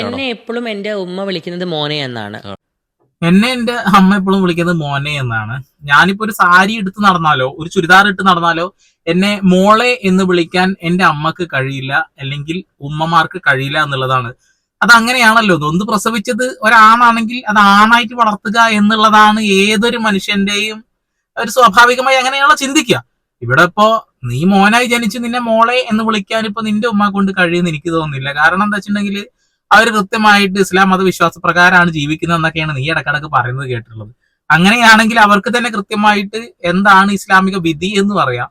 എന്നെ എപ്പോഴും എന്റെ ഉമ്മ വിളിക്കുന്നത് മോനെ എന്നാണ്. എന്നെ എന്റെ അമ്മ എപ്പോഴും വിളിക്കുന്നത് മോനെ എന്നാണ്. ഞാനിപ്പോ ഒരു സാരി എടുത്ത് നടന്നാലോ ഒരു ചുരിദാർ ഇട്ട് നടന്നാലോ എന്നെ മോളെ എന്ന് വിളിക്കാൻ എന്റെ അമ്മയ്ക്ക് കഴിയില്ല അല്ലെങ്കിൽ ഉമ്മമാർക്ക് കഴിയില്ല എന്നുള്ളതാണ്. അത് അങ്ങനെയാണല്ലോ നൊന്ത് പ്രസവിച്ചത് ഒരാണാണെങ്കിൽ അത് ആണായിട്ട് വളർത്തുക എന്നുള്ളതാണ് ഏതൊരു മനുഷ്യന്റെയും ഒരു സ്വാഭാവികമായി അങ്ങനെയുള്ള ചിന്തിക്കുക. ഇവിടെ ഇപ്പോ നീ മോനായി ജനിച്ച് നിന്നെ മോളെ എന്ന് വിളിക്കാൻ ഇപ്പൊ നിന്റെ ഉമ്മ കൊണ്ട് കഴിയുമെന്ന് എനിക്ക് തോന്നുന്നില്ല. കാരണം എന്താ വെച്ചിട്ടുണ്ടെങ്കിൽ അവർ കൃത്യമായിട്ട് ഇസ്ലാം മതവിശ്വാസ പ്രകാരമാണ് ജീവിക്കുന്നത് എന്നൊക്കെയാണ് നീ ഇടക്കിടക്ക് പറയുന്നത് കേട്ടിട്ടുള്ളത്. അങ്ങനെയാണെങ്കിൽ അവർക്ക് തന്നെ കൃത്യമായിട്ട് എന്താണ് ഇസ്ലാമിക വിധി എന്ന് പറയാം.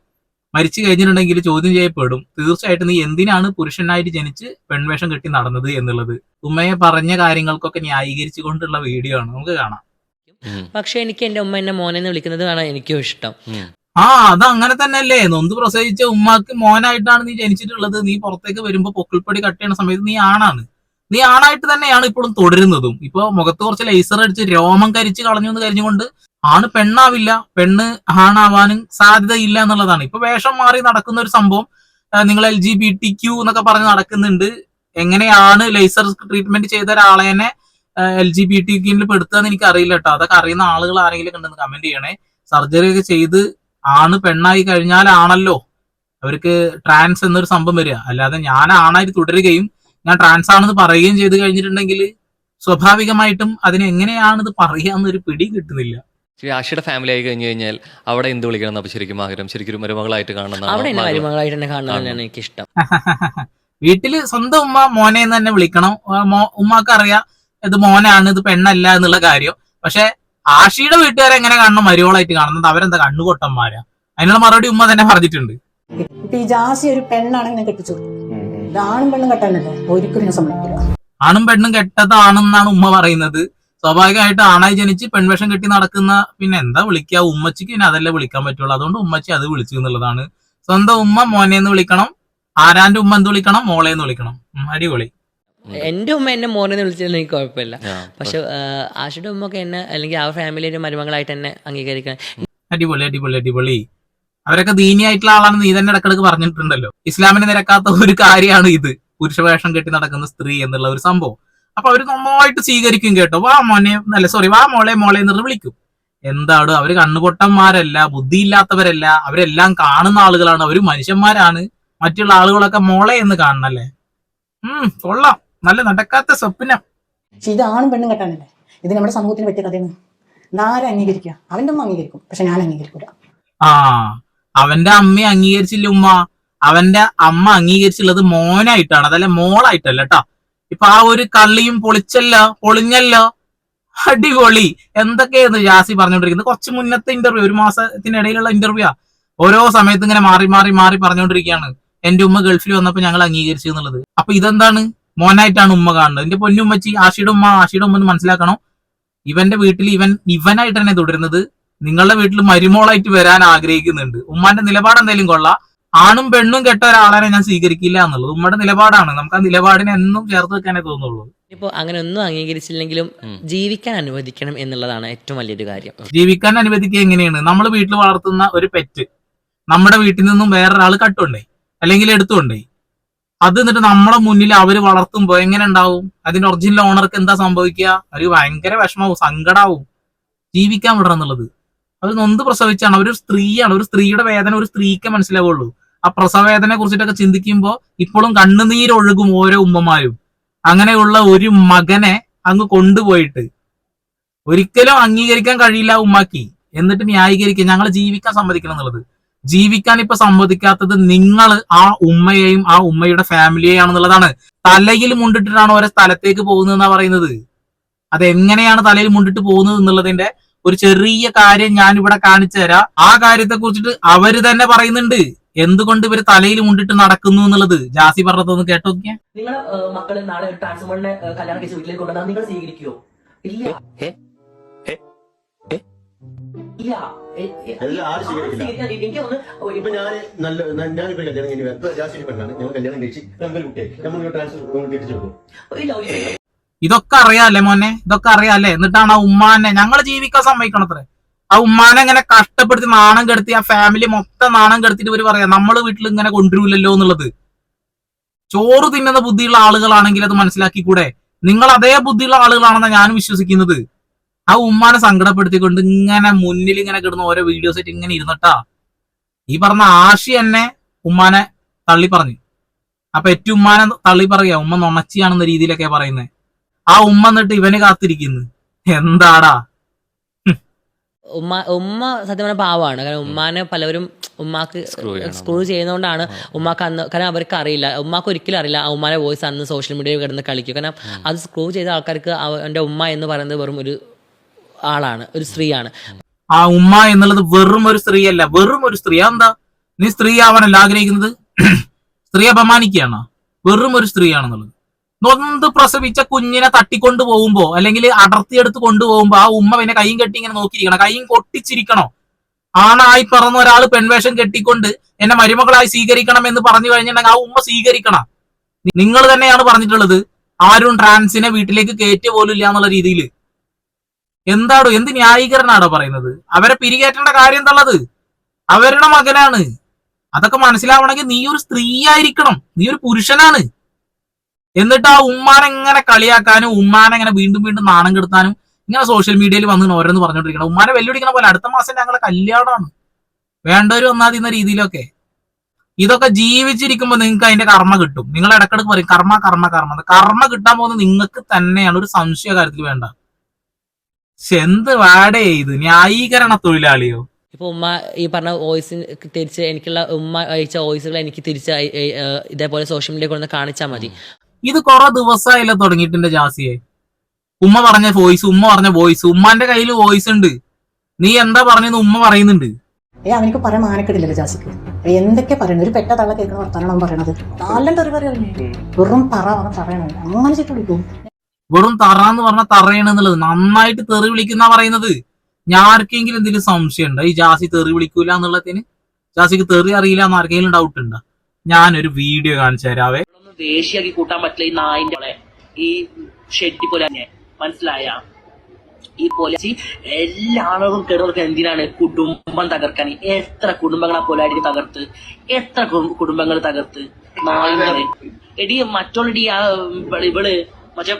മരിച്ചു കഴിഞ്ഞിട്ടുണ്ടെങ്കിൽ ചോദ്യം ചെയ്യപ്പെടും. തീർച്ചയായിട്ടും നീ എന്തിനാണ് പുരുഷനായിട്ട് ജനിച്ച് പെൺവേഷം കെട്ടി നടന്നത് എന്നുള്ളത്. ഉമ്മയെ പറഞ്ഞ കാര്യങ്ങൾക്കൊക്കെ ന്യായീകരിച്ചു കൊണ്ടുള്ള വീഡിയോ ആണ്. നമുക്ക് കാണാം. പക്ഷെ എനിക്ക് എന്റെ ഉമ്മ എന്നെ മോനെ എന്ന് വിളിക്കുന്നത് ആണ് എനിക്കും ഇഷ്ടം. ആ അത് അങ്ങനെ തന്നെയല്ലേ. നൊന്ത് പ്രസവിച്ച ഉമ്മക്ക് മോനായിട്ടാണ് നീ ജനിച്ചിട്ടുള്ളത്. നീ പുറത്തേക്ക് വരുമ്പോ പൊക്കിൾപ്പടി കട്ട് ചെയ്യുന്ന സമയത്ത് നീ ആണാണ്. നീ ആണായിട്ട് തന്നെയാണ് ഇപ്പോഴും തുടരുന്നതും. ഇപ്പൊ മുഖത്ത് കുറച്ച് ലേസർ അടിച്ച് രോമം കരിച്ച് കളഞ്ഞു എന്ന് കരിഞ്ഞുകൊണ്ട് ആണ് പെണ്ണാവില്ല പെണ്ണ് ആണാവാനും സാധ്യതയില്ല എന്നുള്ളതാണ്. ഇപ്പൊ വേഷം മാറി നടക്കുന്ന ഒരു സംഭവം നിങ്ങൾ L G B T Q എന്നൊക്കെ പറഞ്ഞ് നടക്കുന്നുണ്ട്. എങ്ങനെയാണ് ലേസർ ട്രീറ്റ്മെന്റ് ചെയ്ത ഒരാളെ തന്നെ എൽ ജി ബി ടി ക്യൂവിൽ പെടുത്തുകയെന്ന് എനിക്ക് അറിയില്ല കേട്ടോ. അതൊക്കെ അറിയുന്ന ആളുകൾ ആരെങ്കിലും കണ്ടെന്ന് കമന്റ് ചെയ്യണേ. സർജറി ഒക്കെ ചെയ്ത് ആണ് പെണ്ണായി കഴിഞ്ഞാലാണല്ലോ അവർക്ക് ട്രാൻസ് എന്നൊരു സംഭവം വരിക. അല്ലാതെ ഞാൻ ആണായി തുടരുകയും ഞാൻ ട്രാൻസ് ആണെന്ന് പറയുകയും ചെയ്ത് കഴിഞ്ഞിട്ടുണ്ടെങ്കിൽ സ്വാഭാവികമായിട്ടും അതിന് എങ്ങനെയാണ് ഇത് പറയാന്നൊരു പിടി കിട്ടുന്നില്ല. ശരി ആഷിയുടെ ഫാമിലി ആയി കഴിഞ്ഞു കഴിഞ്ഞാൽ അവിടെ എന്ത് വിളിക്കണം എന്നപ്പോ ശരിക്കും ആഗ്രഹം? ശരിക്കും ഒരു മരുമകളായിട്ട് കാണുന്ന അവിടെ എന്നെ മരുമകളായിട്ട് തന്നെ എനിക്ക് ഇഷ്ടം വീട്ടിൽ സ്വന്തം ഉമ്മ മോനെ എന്ന് തന്നെ വിളിക്കണം. ആ മോ- ഉമ്മാക്ക് അറിയാം ഇത് മോനാണ് ഇത് പെണ്ണല്ല എന്നുള്ള കാര്യം. പക്ഷെ ആഷിയുടെ വീട്ടുകാരെ എങ്ങനെ കാണണം? മരുവളായിട്ട് കാണുന്നത് അവരെന്താ കണ്ണുകൊട്ടന്മാരാ? അതിനുള്ള മറുപടി ഉമ്മ തന്നെ പറഞ്ഞിട്ടുണ്ട്. ജാസി ഒരു പെണ്ണാണെന്ന് ഞാൻ കെട്ടിച്ചു ഇത് ആണും പെണ്ണും കെട്ടാനല്ലേ? ഒരിക്കലും സമ്മതിക്കില്ല. ആണും പെണ്ണും കെട്ടതാണെന്നാണ് ഉമ്മ പറയുന്നത്. സ്വാഭാവികമായിട്ട് ആണായി ജനിച്ച് പെൺവേഷം കെട്ടി നടക്കുന്ന പിന്നെ എന്താ വിളിക്കുക ഉമ്മച്ചിക്ക് പിന്നെ അതല്ലേ വിളിക്കാൻ പറ്റുള്ളൂ. അതുകൊണ്ട് ഉമ്മച്ചി അത് വിളിച്ചു എന്നുള്ളതാണ്. സ്വന്തം ഉമ്മ മോനെ എന്ന് വിളിക്കണം. ആരാന്റെ ഉമ്മ എന്ത് വിളിക്കണം? മോളെ എന്ന് വിളിക്കണം അടിപൊളി. എന്റെ ഉമ്മ എന്നെ മോനെ എന്ന് വിളിച്ചാൽ എനിക്ക് കുഴപ്പമില്ല. പക്ഷെ ആശയുടെ ഉമ്മ ഒക്കെ എന്നെ അല്ലെങ്കിൽ ആ ഫാമിലിയുടെ മരുമകളായിട്ട് എന്നെ അംഗീകരിക്കണം. അടിപൊളി അടിപൊളി അടിപൊളി. അവരൊക്കെ ദീനിയായിട്ടുള്ള ആളാണ് നീ തന്നെ ഇടക്കിടക്ക് പറഞ്ഞിട്ടുണ്ടല്ലോ. ഇസ്ലാമിനെ നിരക്കാത്ത ഒരു കാര്യമാണ് ഇത്. പുരുഷവേഷം കെട്ടി നടക്കുന്ന സ്ത്രീ എന്നുള്ള ഒരു സംഭവം. അപ്പൊ അവർ നന്നായിട്ട് സ്വീകരിക്കും കേട്ടോ. വാ മോനെ അല്ല സോറി വാ മോളെ മോളെ എന്ന് വിളിക്കും. എന്താണ്? അവർ കണ്ണുപൊട്ടന്മാരല്ല ബുദ്ധിയില്ലാത്തവരല്ല. അവരെല്ലാം കാണുന്ന ആളുകളാണ്. അവർ മനുഷ്യന്മാരാണ്. മറ്റുള്ള ആളുകളൊക്കെ മോളെ എന്ന് കാണണല്ലേ? ഉം കൊള്ളാം. നല്ല നടക്കാത്ത സ്വപ്നം. പക്ഷെ ഇത് ആണും പെണ്ണും കെട്ടാനല്ലേ? ഇത് നമ്മുടെ സമൂഹത്തിന് പറ്റിയ കഥയാണ്. ഇതാരും അംഗീകരിക്കുക? അവന്റെ അമ്മ അംഗീകരിക്കും. പക്ഷെ ഞാൻ അംഗീകരിക്കൂല. ആ അവന്റെ അമ്മ അംഗീകരിച്ചില്ല ഉമ്മ. അവന്റെ അമ്മ അംഗീകരിച്ചുള്ളത് മോനായിട്ടാണ്. അതല്ല മോളായിട്ടല്ല കേട്ടാ ഇപ്പൊ ആ ഒരു കള്ളിയും പൊളിച്ചല്ലോ പൊളിഞ്ഞല്ലോ. അടിപൊളി. എന്തൊക്കെയായിരുന്നു ജാസി പറഞ്ഞുകൊണ്ടിരിക്കുന്നത് കുറച്ച് മുന്നത്തെ ഇന്റർവ്യൂ ഒരു മാസത്തിനിടയിലുള്ള ഇന്റർവ്യൂ ഓരോ സമയത്ത് ഇങ്ങനെ മാറി മാറി മാറി പറഞ്ഞുകൊണ്ടിരിക്കുകയാണ് എന്റെ ഉമ്മ ഗൾഫിൽ വന്നപ്പോ ഞങ്ങൾ അംഗീകരിച്ചു എന്നുള്ളത്. അപ്പൊ ഇതെന്താണ്? മോനായിട്ടാണ് ഉമ്മ കാണുന്നത്. എന്റെ പൊന്നുമ്മച്ചി ആഷിയുടെ ഉമ്മ ആഷിയുടെ ഉമ്മ എന്ന് മനസ്സിലാക്കണം? ഇവന്റെ വീട്ടിൽ ഇവൻ ഇവനായിട്ട് തന്നെ തുടരുന്നത് നിങ്ങളുടെ വീട്ടിൽ മരുമോളായിട്ട് വരാൻ ആഗ്രഹിക്കുന്നുണ്ട്. ഉമ്മാന്റെ നിലപാട് എന്തെങ്കിലും കൊള്ളാം. ആണും പെണ്ണും കെട്ട ഒരാളെ ഞാൻ സ്വീകരിക്കില്ല എന്നുള്ളത് ഉമ്മയുടെ നിലപാടാണ്. നമുക്ക് ആ നിലപാടിനെ എന്നും ചേർത്ത് വെക്കാനേ തോന്നുള്ളൂ. ഇപ്പോ അങ്ങനെ ഒന്നും അംഗീകരിച്ചില്ലെങ്കിലും ജീവിക്കാൻ അനുവദിക്കണം എന്നുള്ളതാണ് ഏറ്റവും വലിയൊരു കാര്യം. ജീവിക്കാൻ അനുവദിക്കുക എങ്ങനെയാണ്? നമ്മൾ വീട്ടിൽ വളർത്തുന്ന ഒരു പെറ്റ് നമ്മുടെ വീട്ടിൽ നിന്നും വേറൊരാൾ കട്ടുണ്ടേ? അല്ലെങ്കിൽ എടുത്തുകൊണ്ടേ അത് എന്നിട്ട് നമ്മളെ മുന്നിൽ അവർ വളർത്തുമ്പോ എങ്ങനെ ഉണ്ടാവും? അതിന്റെ ഒറിജിനൽ ഓണർക്ക് എന്താ സംഭവിക്കുക? ഒരു ഭയങ്കര വിഷമാവും സങ്കടാവും. ജീവിക്കാൻ വിടണം എന്നുള്ളത്. അവർ നൊന്ത് പ്രസവിച്ചാണ്. അവർ സ്ത്രീയാണ്. ഒരു സ്ത്രീയുടെ വേദന ഒരു സ്ത്രീക്ക് മനസ്സിലാവുള്ളൂ. ആ പ്രസവ വേദനയെ കുറിച്ചിട്ടൊക്കെ ചിന്തിക്കുമ്പോൾ ഇപ്പോഴും കണ്ണുനീരൊഴുകും ഓരോ ഉമ്മമാരും. അങ്ങനെയുള്ള ഒരു മകനെ അങ്ങ് കൊണ്ടുപോയിട്ട് ഒരിക്കലും അംഗീകരിക്കാൻ കഴിയില്ല ഉമ്മാക്കി. എന്നിട്ട് ന്യായീകരിക്കുക. ഞങ്ങൾ ജീവിക്കാൻ സമ്മതിക്കണം എന്നുള്ളത്. ജീവിക്കാൻ ഇപ്പൊ സമ്മതിക്കാത്തത് നിങ്ങൾ ആ ഉമ്മയെയും ആ ഉമ്മയുടെ ഫാമിലിയെയാണെന്നുള്ളതാണ്. തലയിൽ മുണ്ടിട്ടിട്ടാണ് ഓരോ സ്ഥലത്തേക്ക് പോകുന്നത് എന്നാ പറയുന്നത്. അതെങ്ങനെയാണ് തലയിൽ മുണ്ടിട്ട് പോകുന്നത് എന്നുള്ളതിന്റെ ഒരു ചെറിയ കാര്യം ഞാൻ ഇവിടെ കാണിച്ചു തരാം. ആ കാര്യത്തെ കുറിച്ചിട്ട് അവർ തന്നെ പറയുന്നുണ്ട്. എന്തുകൊണ്ട് ഇവർ തലയിൽ മുണ്ടിട്ട് നടക്കുന്നു എന്നുള്ളത്? ജാസി പറഞ്ഞതൊന്ന് കേട്ടോ നോക്കിയേ. നിങ്ങളെ മക്കൾ നാളെ ട്രാൻസ്ഫോമറിനെ കല്യാണം കഴിച്ച് വീട്ടിലേക്ക് കൊണ്ടുവന്നാൽ നിങ്ങൾ സ്വീകരിക്കുമോ ഇല്ല. ഇല്ല. എനിക്ക് ഒന്ന് ഇപ്പൊ ഞാൻ നല്ല ഞാനിപ്പോ കല്യാണം കഴിഞ്ഞ് ജാസ്തി പെണ്ണാണ്. ഞങ്ങൾ കല്യാണം കഴിച്ച് നമുക്കൊരു കുട്ടിയായി നമ്മൾ ട്രാൻസ്ഫർ തിരിച്ചു കൊടുക്കും ഇതൊക്കെ അറിയാല്ലേ മോനെ? ഇതൊക്കെ അറിയാല്ലേ? എന്നിട്ടാണ് ആ ഉമ്മാനെ ഞങ്ങൾ ജീവിക്കാൻ സമ്മതിക്കണത്രേ. ആ ഉമ്മാനെ ഇങ്ങനെ കഷ്ടപ്പെടുത്തി നാണം കെടുത്തി ആ ഫാമിലി മൊത്തം നാണം കെടുത്തിട്ട് ഇവർ പറയാം നമ്മൾ വീട്ടിൽ ഇങ്ങനെ കൊണ്ടുവരില്ലല്ലോ എന്നുള്ളത്. ചോറ് തിന്നുന്ന ബുദ്ധിയുള്ള ആളുകളാണെങ്കിൽ അത് മനസ്സിലാക്കി കൂടെ നിങ്ങൾ അതേ ബുദ്ധിയുള്ള ആളുകളാണെന്നാണ് ഞാൻ വിശ്വസിക്കുന്നത്. ആ ഉമ്മാനെ സങ്കടപ്പെടുത്തിക്കൊണ്ട് ഇങ്ങനെ മുന്നിൽ ഇങ്ങനെ കിടന്ന് ഓരോ വീഡിയോസ് ആയിട്ട് ഇങ്ങനെ ഇരുന്നിട്ടാ ഈ പറഞ്ഞ ആഷി എന്നെ ഉമ്മാനെ തള്ളി പറഞ്ഞു അപ്പൊ ഏറ്റവും ഉമ്മാനെ തള്ളി പറയുക ഉമ്മ നൊണച്ചിയാണെന്ന രീതിയിലൊക്കെ പറയുന്നത് ആ ഉമ്മ എന്നിട്ട് ഇവന് കാത്തിരിക്കുന്നു. എന്താടാ? ഉമ്മ ഉമ്മ സത്യം പറഞ്ഞ പാവമാണ് കാരണം ഉമ്മാനെ പലവരും ഉമ്മാക്ക് സ്ക്രൂ ചെയ്യുന്നതുകൊണ്ടാണ് ഉമ്മാക്ക് അന്ന് കാരണം അവർക്ക് അറിയില്ല. ഉമ്മാക്ക് ഒരിക്കലും അറിയില്ല ആ ഉമ്മാന്റെ വോയിസ് അന്ന് സോഷ്യൽ മീഡിയയിൽ കിടന്ന് കളിക്കും. കാരണം അത് സ്ക്രൂ ചെയ്ത ആൾക്കാർക്ക് അവന്റെ ഉമ്മ എന്ന് പറയുന്നത് വെറും ഒരു ആളാണ് ഒരു സ്ത്രീയാണ്. ആ ഉമ്മ എന്നുള്ളത് വെറും ഒരു സ്ത്രീ അല്ല വെറും ഒരു സ്ത്രീ. എന്താ നീ സ്ത്രീ ആവാനല്ല ആഗ്രഹിക്കുന്നത്? സ്ത്രീ അപമാനിക്കുകയാണോ? വെറും ഒരു സ്ത്രീയാണെന്നുള്ളത്. നൊന്ത് പ്രസവിച്ച കുഞ്ഞിനെ തട്ടിക്കൊണ്ടു പോകുമ്പോ അല്ലെങ്കിൽ അടർത്തിയെടുത്ത് കൊണ്ടുപോകുമ്പോ ആ ഉമ്മ പിന്നെ കൈയും കെട്ടി ഇങ്ങനെ നോക്കിയിരിക്കണം. കൈയും കൊട്ടിച്ചിരിക്കണോ? ആണായി പറന്ന ഒരാൾ പെൺവേഷം കെട്ടിക്കൊണ്ട് എന്നെ മരുമകളായി സ്വീകരിക്കണം എന്ന് പറഞ്ഞു കഴിഞ്ഞിട്ടുണ്ടെങ്കിൽ ആ ഉമ്മ സ്വീകരിക്കണം. നിങ്ങൾ തന്നെയാണ് പറഞ്ഞിട്ടുള്ളത് ആരും ട്രാൻസിനെ വീട്ടിലേക്ക് കയറ്റിയ പോലും ഇല്ല എന്നുള്ള രീതിയിൽ എന്താടോ എന്ത് ന്യായീകരണാണോ പറയുന്നത്? അവരെ പിരികേറ്റേണ്ട കാര്യം എന്നുള്ളത് അവരുടെ മകനാണ്. അതൊക്കെ മനസ്സിലാവണമെങ്കിൽ നീ ഒരു സ്ത്രീ ആയിരിക്കണം നീ ഒരു പുരുഷനാണ്. എന്നിട്ട് ആ ഉമ്മാനെ ഇങ്ങനെ കളിയാക്കാനും ഉമ്മാനെ ഇങ്ങനെ വീണ്ടും വീണ്ടും നാണം കെടുത്താനും ഇങ്ങനെ സോഷ്യൽ മീഡിയയിൽ വന്ന് ഓരോന്ന് പറഞ്ഞുകൊണ്ടിരിക്കണം. ഉമ്മാനെ വെല്ലുവിളിക്കണ പോലെ അടുത്ത മാസം ഞങ്ങളെ കല്യാണമാണ്. വേണ്ടവർ വന്നാതിന്ന രീതിയിലൊക്കെ. ഇതൊക്കെ ജീവിച്ചിരിക്കുമ്പോൾ നിങ്ങൾക്ക് അതിന്റെ കർമ്മ കിട്ടും. നിങ്ങൾ ഇടക്കിടക്ക് പറയും കർമ്മ കർമ്മ കർമ്മ. കർമ്മ കിട്ടാൻ പോകുന്നത് നിങ്ങൾക്ക് തന്നെയാണ്. ഒരു സംശയ കാര്യത്തിൽ വേണ്ട. എന്ത് വാടേ ഇത്? ന്യായീകരണ തൊഴിലാളിയോ? ഇപ്പൊ ഉമ്മ ഈ പറഞ്ഞ വോയിസ് തിരിച്ച് എനിക്കുള്ള ഉമ്മ അയച്ച വോയിസുകൾ എനിക്ക് തിരിച്ച് ഇതേപോലെ സോഷ്യൽ മീഡിയ കൊണ്ട് കാണിച്ചാൽ മതി. ഇത് കുറെ ദിവസമായില്ല തുടങ്ങിയിട്ടുണ്ട് ജാസിയെ. ഉമ്മ പറഞ്ഞ വോയിസ് ഉമ്മ പറഞ്ഞ വോയിസ് ഉമ്മാന്റെ കയ്യിൽ വോയിസ് ഉണ്ട്. നീ എന്താ പറഞ്ഞെന്ന് ഉമ്മ പറയുന്നുണ്ട്. ഏ അവനിക്ക് പറയാൻ മാനക്കെടില്ലല്ലോ ജാസിക്ക്. എന്തൊക്കെ പറയുന്നത് ഒരു പെട്ട തള്ള കേൾക്കുന്ന വർത്താനാണ് അവൻ പറയണത്? നാലും തെറി പറയുന്നത് വെറും പറ അവൻ പറയണത് അങ്ങനെ ചുറ്റു വിളിക്കും. വെറും തറ എന്ന് പറഞ്ഞ തറയണെന്നുള്ളത് നന്നായിട്ട് തെറി വിളിക്കുന്ന പറയുന്നത്. ഞാൻ ആർക്കെങ്കിലും എന്തെങ്കിലും സംശയം ഉണ്ടോ? ഈ ജാസി തെറി വിളിക്കൂല എന്നുള്ളതിന്? ജാസിക്ക് തെറി അറിയില്ല എന്ന് ആർക്കെങ്കിലും ഡൗട്ട് ഉണ്ടോ? ഞാനൊരു വീഡിയോ കാണിച്ചു തരാവേ. ദേഷ്യാക്കി കൂട്ടാൻ പറ്റില്ല ഈ നായിന്റെ. ഈ ഷെട്ടി പോലെ മനസ്സിലായ? ഈ പോലീസ് എല്ലാ ആളുകളും കിടന്നവർക്ക് എന്തിനാണ് കുടുംബം തകർക്കാൻ? എത്ര കുടുംബങ്ങളെ പോലായിട്ട് തകർത്ത്? എത്ര കുടുംബങ്ങൾ തകർത്ത്? നായികൾ എടി മറ്റുള്ളടി ആ ഇവൾ മറ്റേ